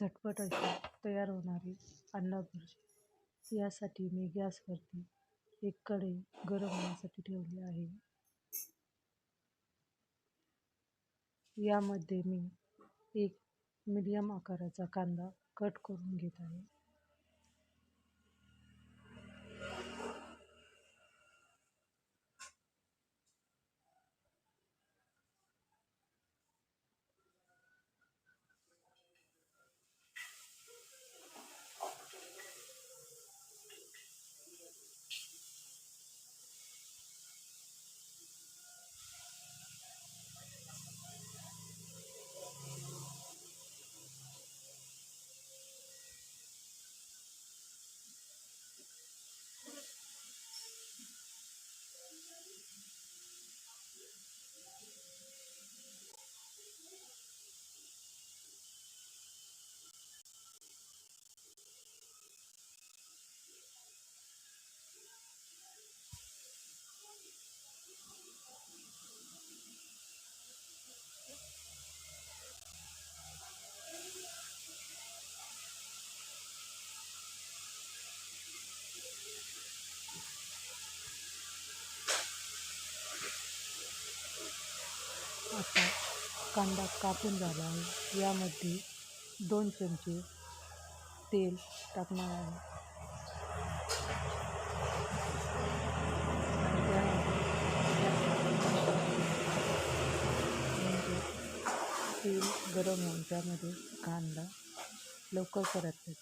झटपट अशी तयार होणारी अंडा भुर्जी यासाठी मी गॅसवरती एक कढई गरम होण्यासाठी ठेवली आहे. यामध्ये मी एक मीडियम आकाराचा कांदा कट करून घेत आहे. असा कांदा कापून झाला आहे. यामध्ये दोन चमचे तेल टाकणार आहे. म्हणजे तेल गरम होऊन त्यामध्ये कांदा लवकर परतला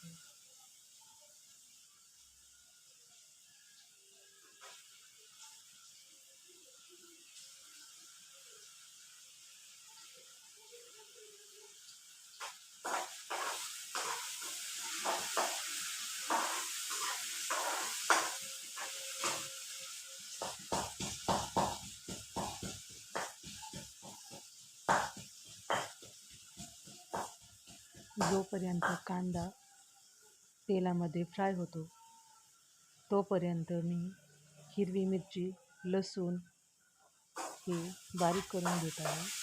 जोपर्यंत कांदा तेलामध्ये फ्राय होतो तोपर्यंत मी हिरवी मिरची लसूण हे बारीक करून घेत आहे.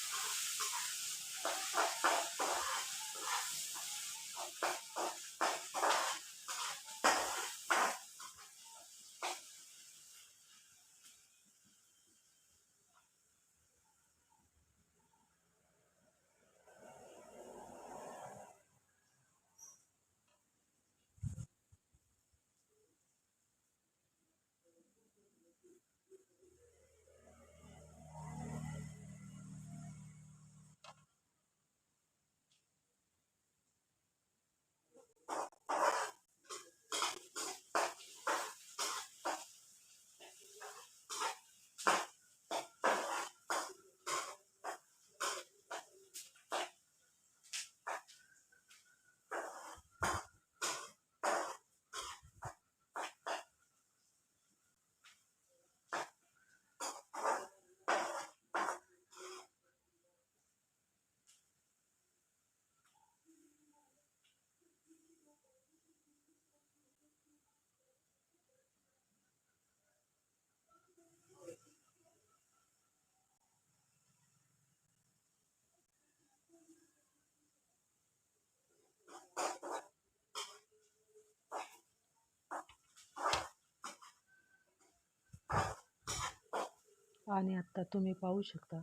आणि आत्ता तुम्ही पाहू शकता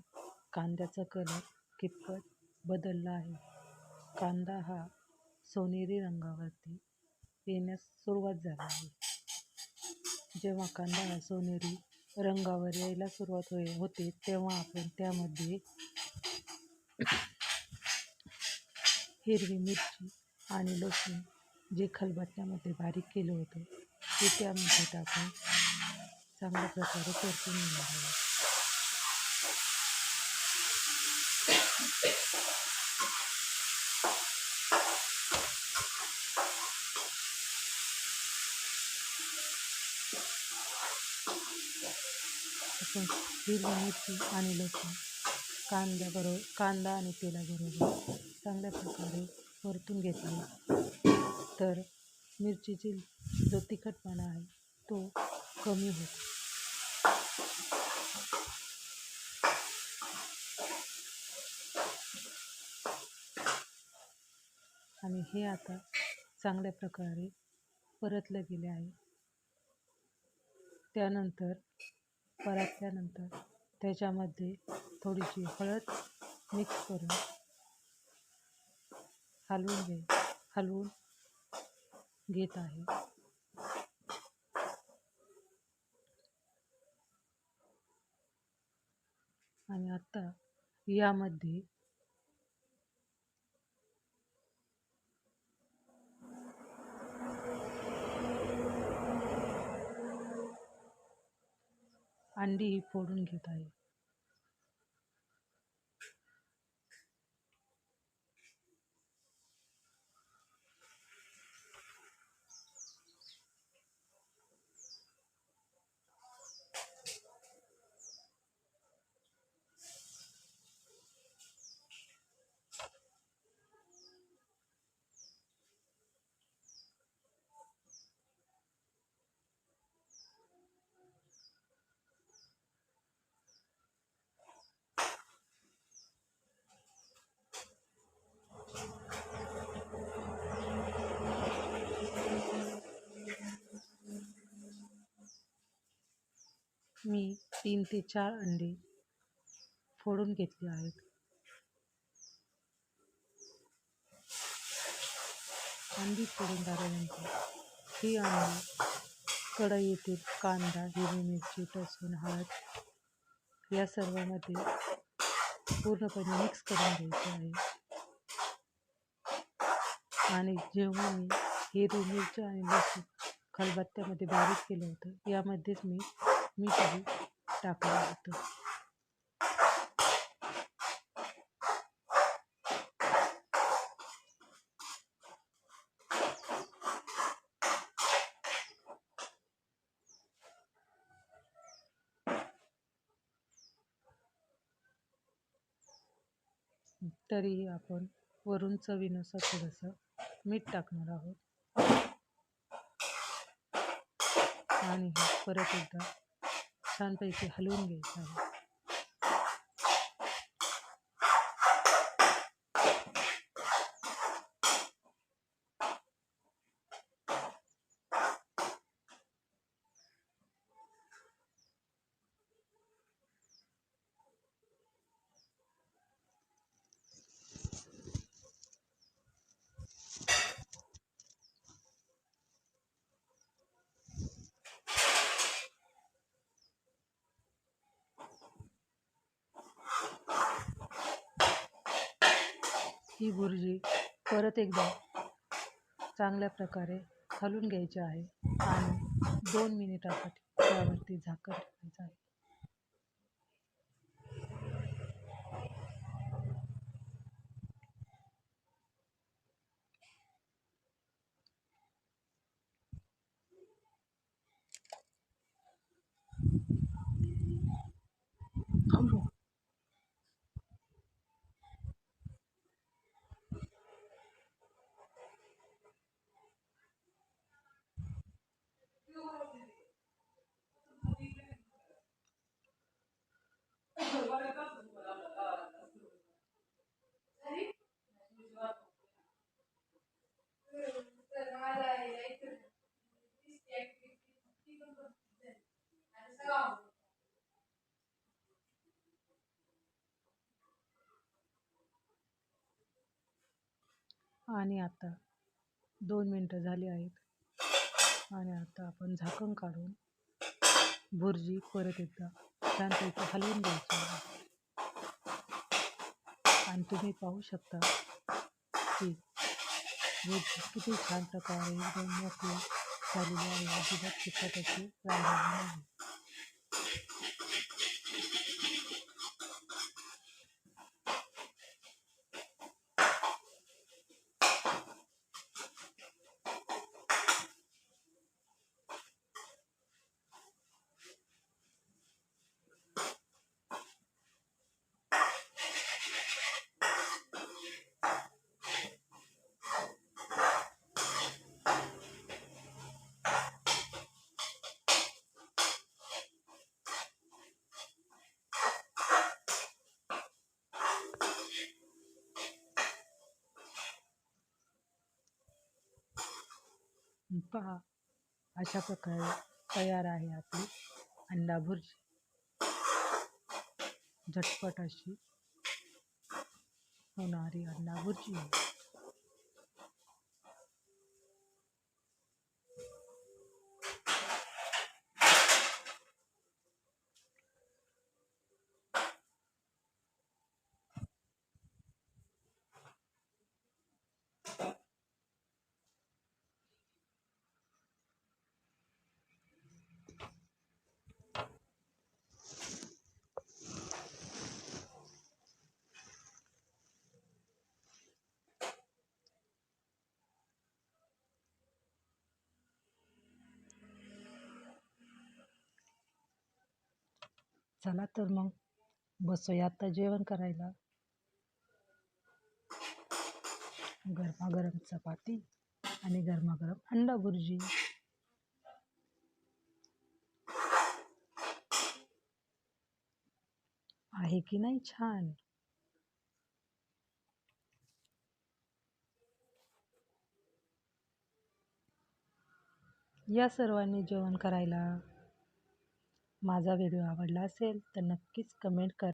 कांद्याचा कलर कितपत बदलला आहे. कांदा हा सोनेरी रंगावरती येण्यास सुरुवात झाली आहे. जेव्हा कांदा हा सोनेरी रंगावर यायला सुरुवात होय होते तेव्हा आपण त्यामध्ये हिरवी मिरची आणि लसूण जे खलबत्त्यामध्ये बारीक केलं होतं ते त्यामध्ये टाकून चांगल्या प्रकारे परतून घेणार आहे आपण हिरवी मिरची आणि लसूण कांद्याबरोबर कांदा आणि तेलाबरोबर चांगल्या प्रकारे परतून घेतले. तर मिरचीची जो तिखटपणा आहे तो कमी होतो. आणि हे आता चांगल्या प्रकारे परतलं गेले आहे. त्यानंतर परतल्यानंतर त्याच्यामध्ये थोडीशी हळद मिक्स करून हलवून घे हलवून घेत आहे. आणि आता यामध्ये अंडी फोडून घेत आहे. मी तीन ते चार अंडी फोडून घेतले आहेत. अंडी फोडून झाल्यानंतर ही अंडी कढईतील कांदा हिरवी मिरची लसूण हळद या सर्वामध्ये पूर्णपणे मिक्स करून घ्यायचे आहे. आणि जेव्हा मी हिरवी मिरची आणि लसूण खलबत्त्यामध्ये बारीक केलं होतं यामध्येच मी मी मीठही टाकलं होतं. तरीही आपण वरून चवीनुसार थोडंसं मीठ टाकणार आहोत. आणि हे परत एकदा छानपैकी हलवून घ्यायचं आहे. ही भुर्जी परत एकदा चांगल्या प्रकारे हलवून घ्यायची आहे आणि दोन मिनिटासाठी त्यावरती झाकण ठेवायचं आहे. आणि आता दोन मिनटं झाली आहेत. आणि आता आपण झाकण काढून भुर्जी परत एकदा छानपैकी हलवून द्यायची आणि तुम्ही पाहू शकता की भुर्जी किती छान प्रकारे एकदम मोकळी झालेली आहे. अजिबात चिकटाची राहिलेली नाही पहा अशा प्रकारे तयार आहे आपली अंडा भुर्जी झटपट अशी होणारी अंडा भुर्जी चला तर मग. बसूया आता जेवण करायला. गरमागरम चपाती आणि गरमागरम अंडा भुर्जी. आहे की नाही छान? या सर्वांनी जेवण करायला. माझा व्हिडिओ आवडला असेल तर नक्कीच कमेंट करा